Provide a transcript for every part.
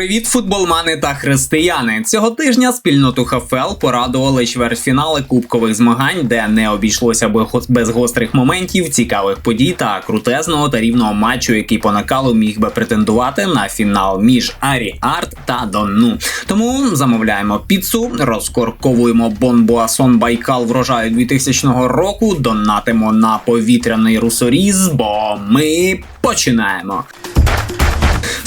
Привіт, футболмани та християни! Цього тижня спільноту ХФЛ порадували чвертьфінали кубкових змагань, де не обійшлося без гострих моментів, цікавих подій та крутезного та рівного матчу, який по накалу міг би претендувати на фінал між Арі Арт та Донну. Тому замовляємо піцу, розкорковуємо Бонбуасон Байкал врожаю 2000 року, донатимо на повітряний русоріз, бо ми починаємо.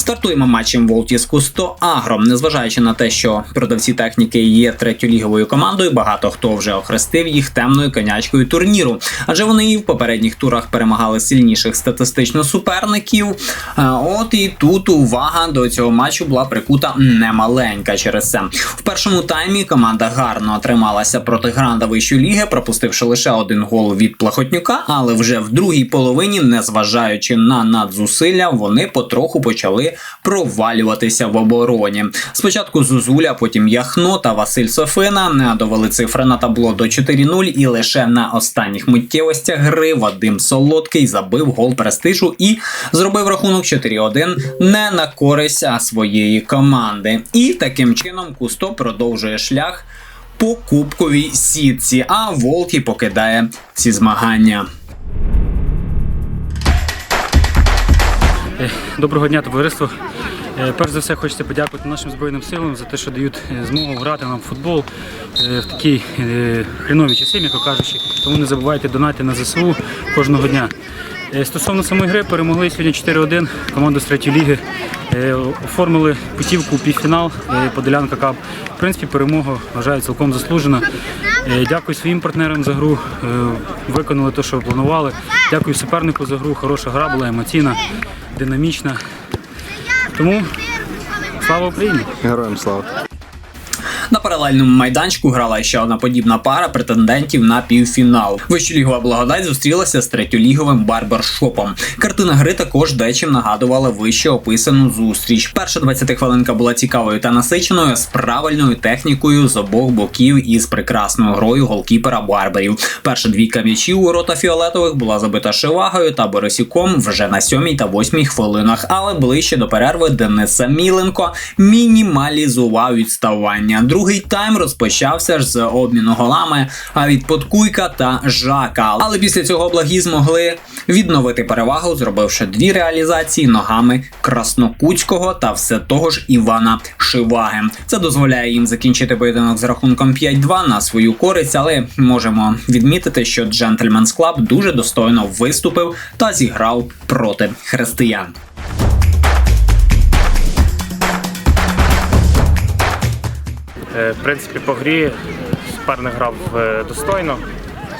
Стартуємо матчем Волтіс Кусто Агром. Незважаючи на те, що продавці техніки є третьоліговою командою, багато хто вже охрестив їх темною конячкою турніру. Адже вони і в попередніх турах перемагали сильніших статистично суперників. Е, От і тут увага до цього матчу була прикута немаленька через це. В першому таймі команда гарно трималася проти гранда вищої ліги, пропустивши лише один гол від Плахотнюка, але вже в другій половині, незважаючи на надзусилля, вони потроху почали провалюватися в обороні. Спочатку Зузуля, потім Яхно та Василь Софина довели цифри на табло до 4-0, і лише на останніх миттєвостях гри Вадим Солодкий забив гол престижу і зробив рахунок 4-1 не на користь своєї команди. І таким чином Кусто продовжує шлях по кубковій сітці, а Волті покидає ці змагання. Доброго дня, товариство. Е, Перш за все хочеться подякувати нашим Збройним силам за те, що дають е, змогу грати нам в футбол е, в такі е, хренові часи, м'яко кажучи. Тому не забувайте донати на ЗСУ кожного дня. Е, Стосовно самої гри, перемогли сьогодні 4-1 команду з третьої ліги. Е, Оформили путівку у півфінал е, Подолянка Кап. В принципі, перемога вважаю цілком заслужена. Дякую своїм партнерам за гру. Виконали те, що планували. Дякую супернику за гру. Хороша гра була емоційна, динамічна. Тому слава Україні! Героям слава. На паралельному майданчику грала ще одна подібна пара претендентів на півфінал. Вищолігова благодать зустрілася з третьоліговим барбершопом. Картина гри також дечим нагадувала вище описану зустріч. Перша 20 хвилинка була цікавою та насиченою з правильною технікою з обох боків і з прекрасною грою голкіпера Барберів. Перша двійка м'ячів у рота фіолетових була забита Шивагою та Борисюком вже на сьомій та восьмій хвилинах. Але ближче до перерви Денис Саміленко мінімалізував відставання. Другий тайм розпочався ж з обміну голами від Подкуйка та Жака. Але після цього благі змогли відновити перевагу, зробивши дві реалізації ногами Краснокутського та все того ж Івана Шиваги. Це дозволяє їм закінчити поєдинок з рахунком 5-2 на свою користь, але можемо відмітити, що Gentleman's Club дуже достойно виступив та зіграв проти християн. В принципі, по грі суперник грав е, достойно.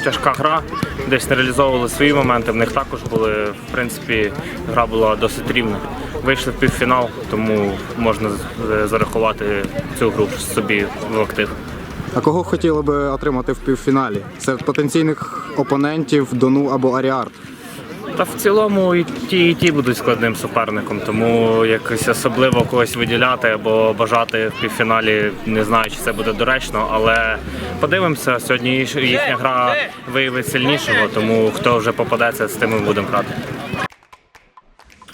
Тяжка гра, десь не реалізовували свої моменти. В них також були. В принципі, гра була досить рівна. Вийшли в півфінал, тому можна е, зарахувати цю гру собі в актив. А кого хотіли би отримати в півфіналі? Серед потенційних опонентів Дону або Аріарт. Та в цілому і ті, і ті будуть складним суперником, тому якось особливо когось виділяти або бажати в півфіналі, не знаю, чи це буде доречно, але подивимося. Сьогодні їхня гра виявить сильнішого, тому хто вже попадеться, з тим ми будемо грати.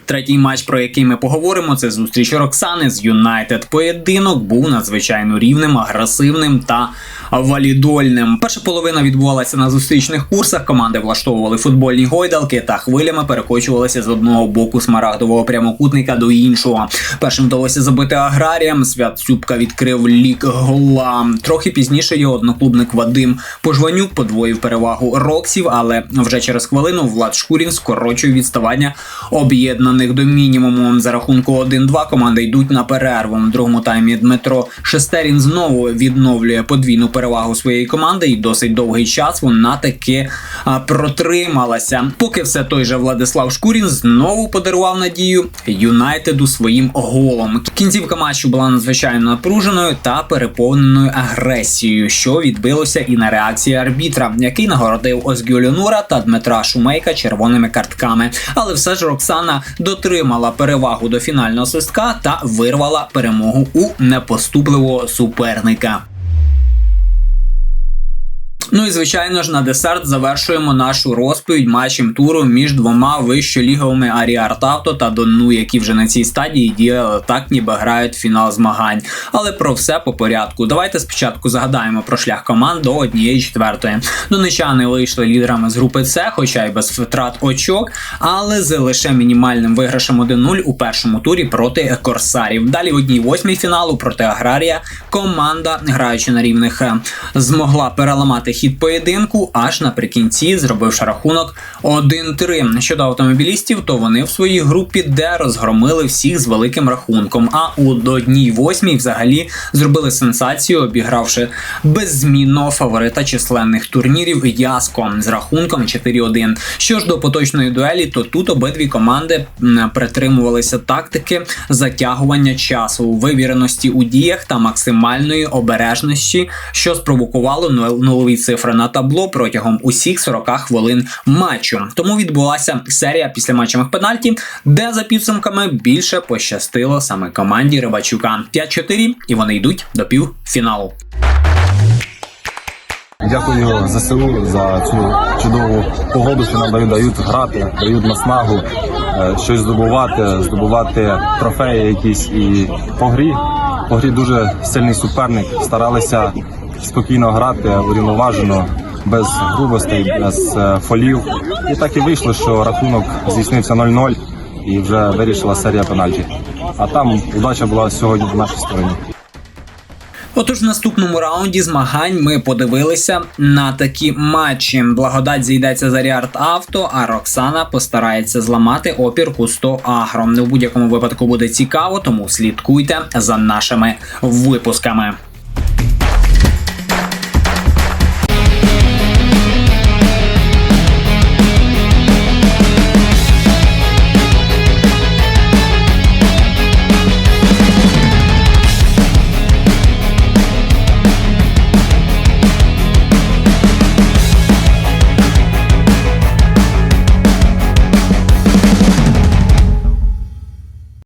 Третій матч, про який ми поговоримо, це зустріч Роксани з Юнайтед. Поєдинок був надзвичайно рівним, агресивним та валідольним. Перша половина відбувалася на зустрічних курсах. Команди влаштовували футбольні гойдалки та хвилями перекочувалися з одного боку смарагдового прямокутника до іншого. Першим вдалося забити аграріям. Свят Цюбка відкрив лік гола. Трохи пізніше його одноклубник Вадим Пожванюк подвоїв перевагу Роксів, але вже через хвилину Влад Шкурін скорочує відставання об'єднаних до мінімуму. За рахунку 1-2 команди йдуть на перерву. В другому таймі Дмитро Шестерін знову відновлює подвійну перевагу своєї команди, і досить довгий час вона таки протрималася. Поки все той же Владислав Шкурін знову подарував надію Юнайтеду своїм голом. Кінцівка матчу була надзвичайно напруженою та переповненою агресією, що відбилося і на реакції арбітра, який нагородив Озгюлю Нура та Дмитра Шумейка червоними картками. Але все ж Роксана дотримала перевагу до фінального свистка та вирвала перемогу у непоступливого суперника. Ну і звичайно ж на десерт завершуємо нашу розповідь матчем туру між двома вищоліговими Аріарт Авто та Донну, які вже на цій стадії діяли так, ніби грають фінал змагань. Але про все по порядку. Давайте спочатку згадаємо про шлях команд до однієї четвертої. Донечани вийшли лідерами з групи С, хоча й без втрат очок, але з лише мінімальним виграшем 1-0 у першому турі проти корсарів. Далі в одній восьмій фіналу проти Аграрія команда, граючи на рівних, е, змогла переламати хід поєдинку аж наприкінці, зробивши рахунок 1-3. Щодо автомобілістів, то вони в своїй групі Д розгромили всіх з великим рахунком. А у одній восьмій взагалі зробили сенсацію, обігравши беззмінного фаворита численних турнірів Яско з рахунком 4-1. Що ж до поточної дуелі, то тут обидві команди притримувалися тактики затягування часу, вивіреності у діях та максимальної обережності, що спровокувало нулові цифри на табло протягом усіх 40 хвилин матчу. Тому відбулася серія після післяматчевих пенальті, де за підсумками більше пощастило саме команді Рибачука 5-4, і вони йдуть до півфіналу. Дякую ЗСУ за цю чудову погоду, що нам дають, дають грати, дають наснагу, е, щось здобувати, здобувати трофеї якісь і по грі. По грі дуже сильний суперник. Старалися спокійно грати, урівноважено, без грубостей, без е, фолів. І так і вийшло, що рахунок здійснився 0-0 і вже вирішила серія пенальті. А там удача була сьогодні в нашій стороні. Отож, в наступному раунді змагань ми подивилися на такі матчі. Благодать зійдеться за Ріарт Авто, а Роксана постарається зламати опір Кусто Агро. В будь-якому випадку буде цікаво, тому слідкуйте за нашими випусками.